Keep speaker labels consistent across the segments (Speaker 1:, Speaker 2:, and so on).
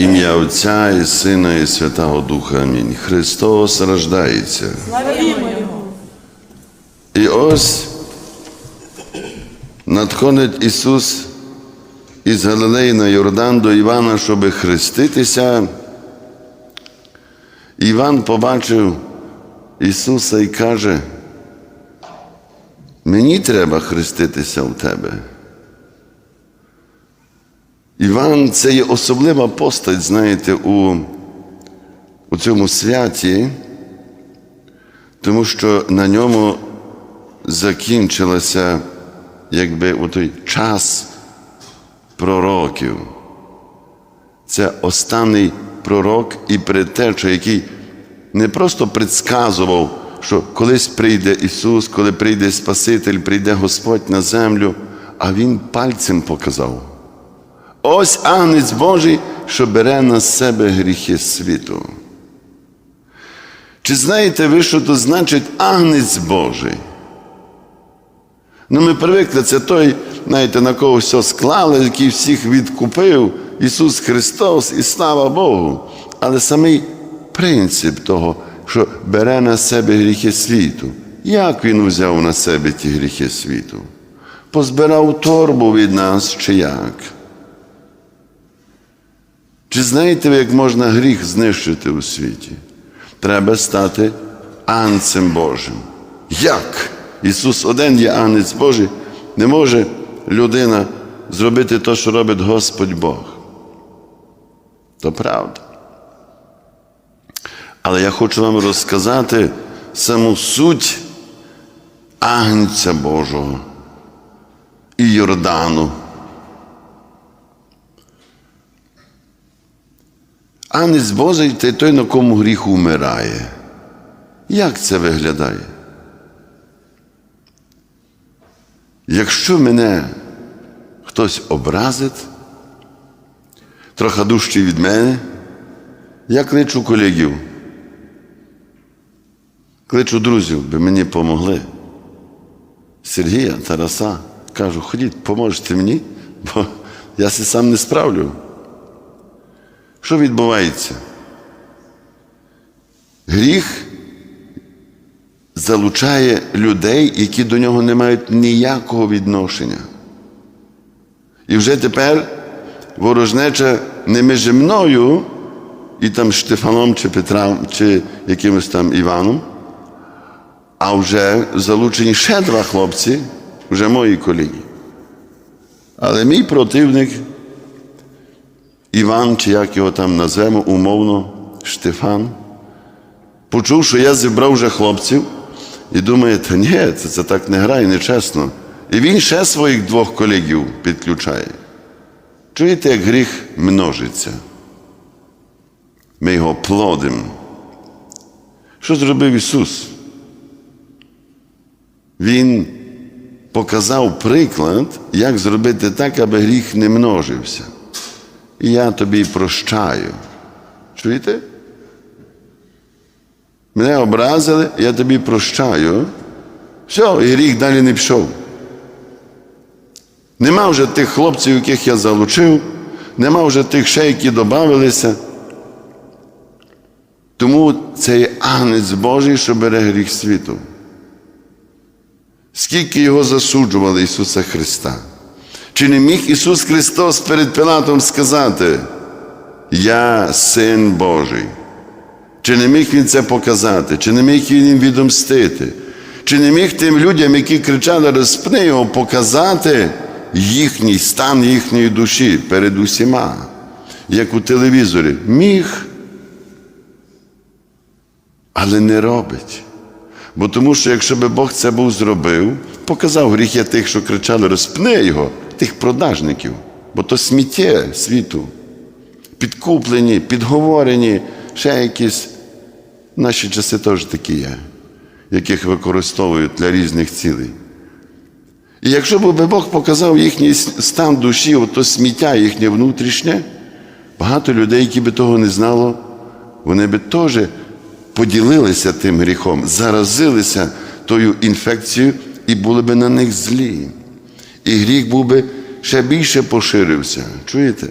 Speaker 1: ім'я Отця і Сина, і Святого Духа. Амінь. Христос рождається. І ось надходить Ісус із Галилеї на Йордан до Івана, щоб хреститися. Іван побачив Ісуса і каже, мені треба хреститися в тебе. Іван це є особлива постать, знаєте, у, у цьому святі, тому що на ньому закінчилося якби у той час пророків. Це останній пророк і предтеча, який не просто предсказував, що колись прийде Ісус, коли прийде Спаситель, прийде Господь на землю, а Він пальцем показав. Ось агнець Божий, що бере на себе гріхи світу. Чи знаєте ви, що то значить агнець Божий? Ну, ми привикли, це той, знаєте, на кого все склали, який всіх відкупив, Ісус Христос, і слава Богу. Але самий принцип того, що бере на себе гріхи світу. Як Він взяв на себе ті гріхи світу? Позбирав торбу від нас чи як? Чи знаєте ви, як можна гріх знищити у світі? Треба стати анцем Божим. Як? Ісус один є анець Божий, не може людина зробити те, що робить Господь Бог. То правда. Але я хочу вам розказати саму суть Агнця Божого і Йордану. Анець Божий це той, на кому гріх умирає. Як це виглядає? Якщо мене хтось образить, трохи дужче від мене, я кличу колегів, кличу друзів, би мені помогли. Сергія, Тараса, кажу, ходіть, поможете мені, бо я се сам не справлю. Що відбувається? Гріх залучає людей, які до нього не мають ніякого відношення. І вже тепер ворожнеча не між мною і там Штефаном чи Петром, чи якимось там Іваном, а вже залучені ще два хлопці, вже мої колеги. Але мій противник Іван, чи як його там назвемо, умовно, Штефан, почув, що я зібрав вже хлопців і думає, та ні, це, це так не грає, нечесно. І він ще своїх двох колегів підключає. Чуєте, як гріх множиться? Ми його плодимо. Що зробив Ісус? Він показав приклад, як зробити так, аби гріх не множився. І я тобі прощаю. Чуєте? Мене образили, я тобі прощаю. Все, і рік далі не пішов. Нема вже тих хлопців, яких я залучив, нема вже тих ще, які додавалися. Тому це є агнець Божий, що бере гріх світу. Скільки його засуджували Ісуса Христа? Чи не міг Ісус Христос перед Пилатом сказати, Я син Божий? Чи не міг Він це показати? Чи не міг Він їм відомстити? Чи не міг тим людям, які кричали, розпни його, показати їхній стан їхньої душі перед усіма, як у телевізорі? Міг, але не робить. Бо тому що якщо би Бог це був зробив, показав гріхи тих, що кричали, розпни його, тих продажників, бо то сміття світу, підкуплені, підговорені, ще якісь наші часи теж такі є, яких використовують для різних цілей. І якщо б Бог показав їхній стан душі, ото сміття їхнє внутрішнє, багато людей, які би того не знало, вони би теж поділилися тим гріхом, заразилися тою інфекцією і були би на них злі. І гріх був би ще більше поширився. Чуєте?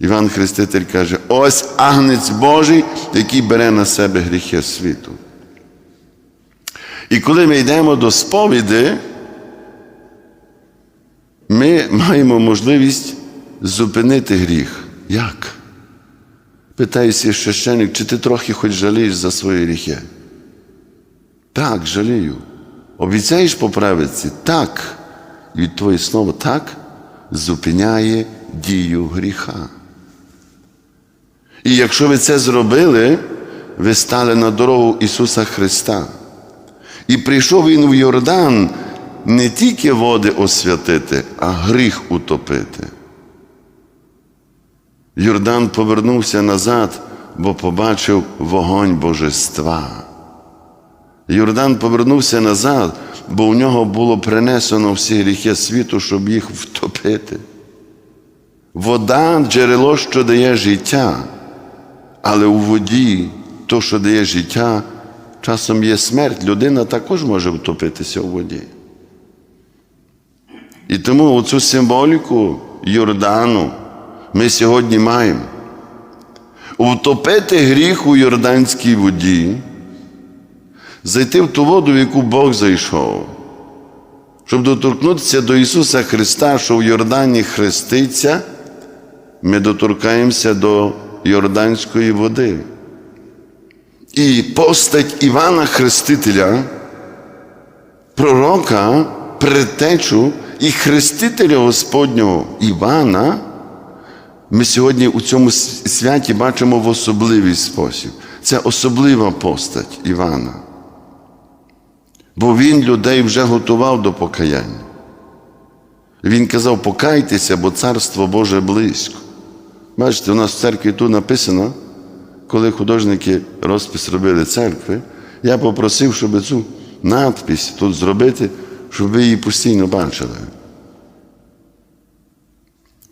Speaker 1: Іван Хреститель каже: ось агнець Божий, який бере на себе гріхи світу. І коли ми йдемо до сповіди, ми маємо можливість зупинити гріх. Як? Питає священник, чи ти трохи хоч жалієш за свої гріхи? Так, жалію. Обіцяєш поправитися? Так. І твоє слово так зупиняє дію гріха. І якщо ви це зробили, ви стали на дорогу Ісуса Христа. І прийшов Він в Йордан не тільки води освятити, а гріх утопити. Йордан повернувся назад, бо побачив вогонь божества. Йордан повернувся назад, бо у нього було принесено всі гріхи світу, щоб їх втопити. Вода джерело, що дає життя, але у воді, то, що дає життя, часом є смерть, людина також може втопитися у воді. І тому оцю символіку Йордану ми сьогодні маємо. Утопити гріх у Йорданській воді, зайти в ту воду, в яку Бог зайшов, щоб доторкнутися до Ісуса Христа, що в Йордані хреститься, ми доторкаємося до Йорданської води. І постать Івана Хрестителя, пророка, предтечу і хрестителя Господнього Івана, ми сьогодні у цьому святі бачимо в особливий спосіб. Це особлива постать Івана. Бо він людей вже готував до покаяння. Він казав, покайтеся, бо царство Боже близько. Бачите, у нас в церкві тут написано, коли художники розпис робили церкви, я попросив, щоб цю надпись тут зробити, щоб ви її постійно бачили.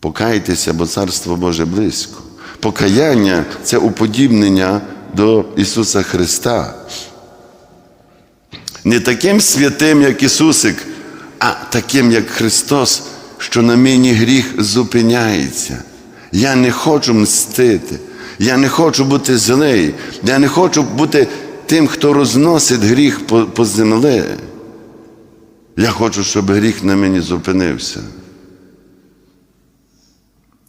Speaker 1: Покайтеся, бо царство Боже близько. Покаяння це уподібнення до Ісуса Христа. Не таким святим, як Ісусик, а таким, як Христос, що на мені гріх зупиняється. Я не хочу мстити, я не хочу бути злий, я не хочу бути тим, хто розносить гріх по, по землі. Я хочу, щоб гріх на мені зупинився.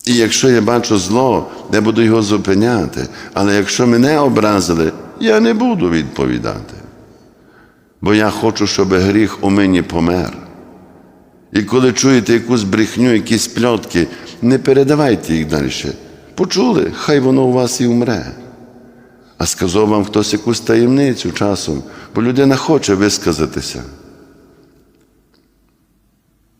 Speaker 1: І якщо я бачу зло, я буду його зупиняти. Але якщо мене образили, я не буду відповідати. Бо я хочу, щоб гріх у мені помер. І коли чуєте якусь брехню, якісь пльотки, не передавайте їх далі. Почули, хай воно у вас і умре. А сказав вам хтось якусь таємницю часом, бо людина хоче висказатися.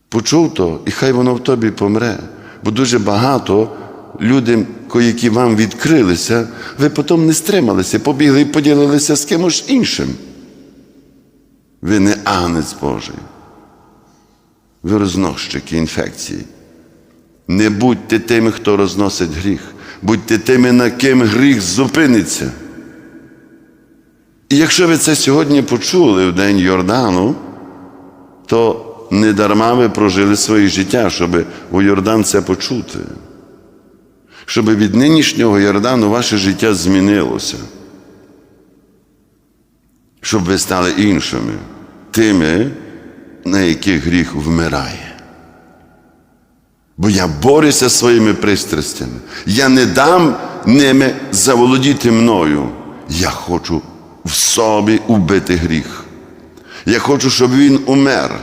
Speaker 1: Почув то, і хай воно в тобі помре. Бо дуже багато людей, які вам відкрилися, ви потім не стрималися, побігли і поділилися з кимось іншим. Ви не агнець Божий. Ви розносчики інфекції. Не будьте тими, хто розносить гріх. Будьте тими, на ким гріх зупиниться. І якщо ви це сьогодні почули в День Йордану, то не дарма ви прожили своє життя, щоб у Йордан це почути. Щоб від нинішнього Йордану ваше життя змінилося. Щоб ви стали іншими, тими, на яких гріх вмирає. Бо я борюся своїми пристрастями. Я не дам ними заволодіти мною. Я хочу в собі убити гріх. Я хочу, щоб він умер.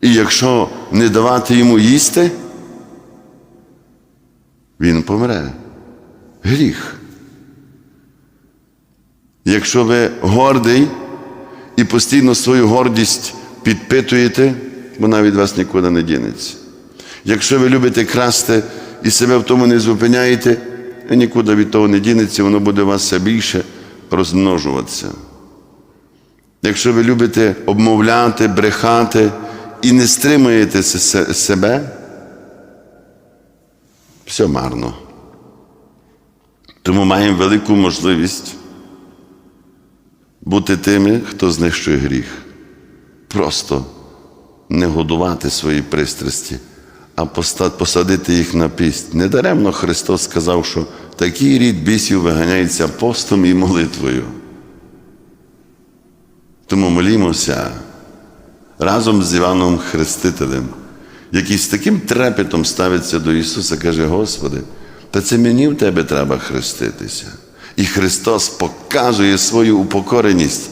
Speaker 1: І якщо не давати йому їсти, він помре. Гріх. Якщо ви гордий і постійно свою гордість підпитуєте, вона від вас нікуди не дінеться. Якщо ви любите красти і себе в тому не зупиняєте, нікуди від того не дінеться, воно буде у вас все більше розмножуватися. Якщо ви любите обмовляти, брехати і не стримуєте себе, все марно. Тому маємо велику можливість бути тими, хто знищує гріх. Просто не годувати свої пристрасті, а посадити їх на піст. Недаремно Христос сказав, що такий рід бісів виганяється постом і молитвою. Тому молімося разом з Іваном Хрестителем, який з таким трепетом ставиться до Ісуса, каже: Господи, та це мені в Тебе треба хреститися. І Христос показує свою упокореність,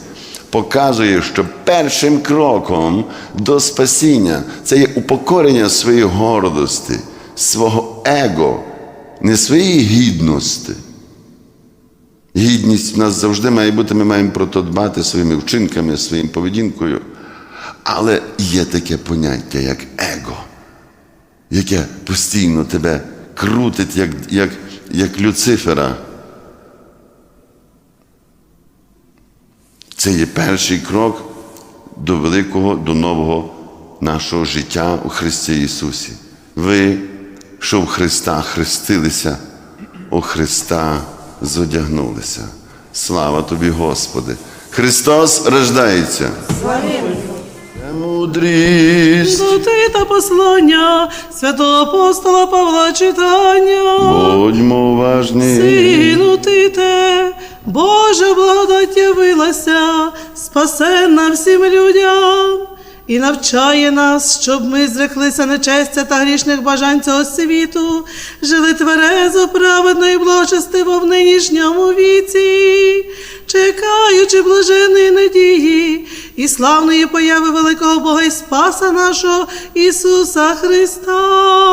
Speaker 1: показує, що першим кроком до спасіння це є упокорення своєї гордості, свого его, не своєї гідності. Гідність в нас завжди має бути, ми маємо про то дбати своїми вчинками, своїм поведінкою. Але є таке поняття, як его, яке постійно тебе крутить, як, як, як Люцифера. Це є перший крок до великого, до нового нашого життя у Христі Ісусі. Ви, що в Христа хрестилися, у Христа зодягнулися. Слава тобі, Господи! Христос рождається. Мудрість,
Speaker 2: Доти та послання святого апостола Павла читання.
Speaker 1: будьмо уважні.
Speaker 2: Сину Тите, Божа благодать явилася, спасенна всім людям і навчає нас, щоб ми зреклися нечестя та грішних бажань цього світу, жили тверезо, праведно і благочестиво в нинішньому віці, чекаючи блаженої надії і славної появи великого Бога і Спаса нашого Ісуса Христа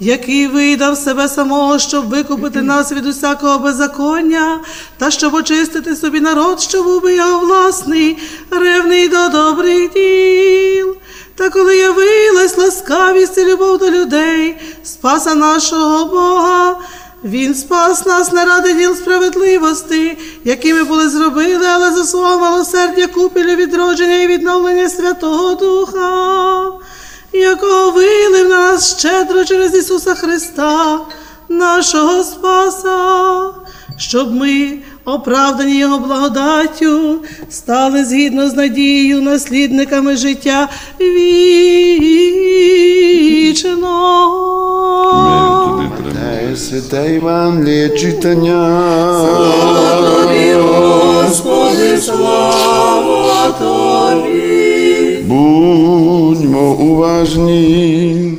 Speaker 2: який видав себе самого, щоб викупити нас від усякого беззаконня, та щоб очистити собі народ, що був би його власний, ревний до добрих діл. Та коли явилась ласкавість і любов до людей, спаса нашого Бога, він спас нас не ради діл справедливості, які ми були зробили, але за свого милосердя купілі відродження і відновлення Святого Духа якого вилив на нас щедро через Ісуса Христа, нашого Спаса, щоб ми, оправдані Його благодаттю, стали згідно з надією наслідниками життя вічного.
Speaker 1: Святе Івангеліє читання. Уважні.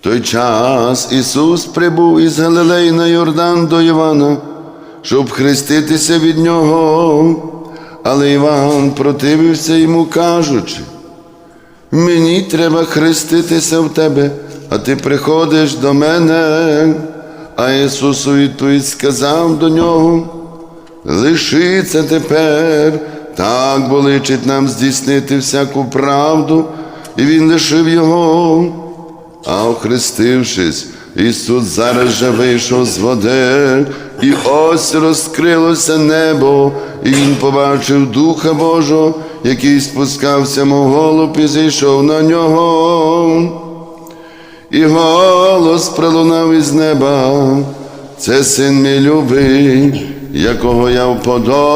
Speaker 1: В той час Ісус прибув із Галилеї на Йордан до Івана, щоб хреститися від нього. Але Іван противився йому, кажучи, мені треба хреститися в тебе, а ти приходиш до мене. А Ісус у відповідь сказав до нього, лиши це тепер, так бо личить нам здійснити всяку правду, і він лишив його. А охрестившись, Ісус зараз же вийшов з води, і ось розкрилося небо, і Він побачив Духа Божого, який спускався, мов голуб, і зійшов на нього. І голос пролунав із неба, це син мій любий, якого я вподобав.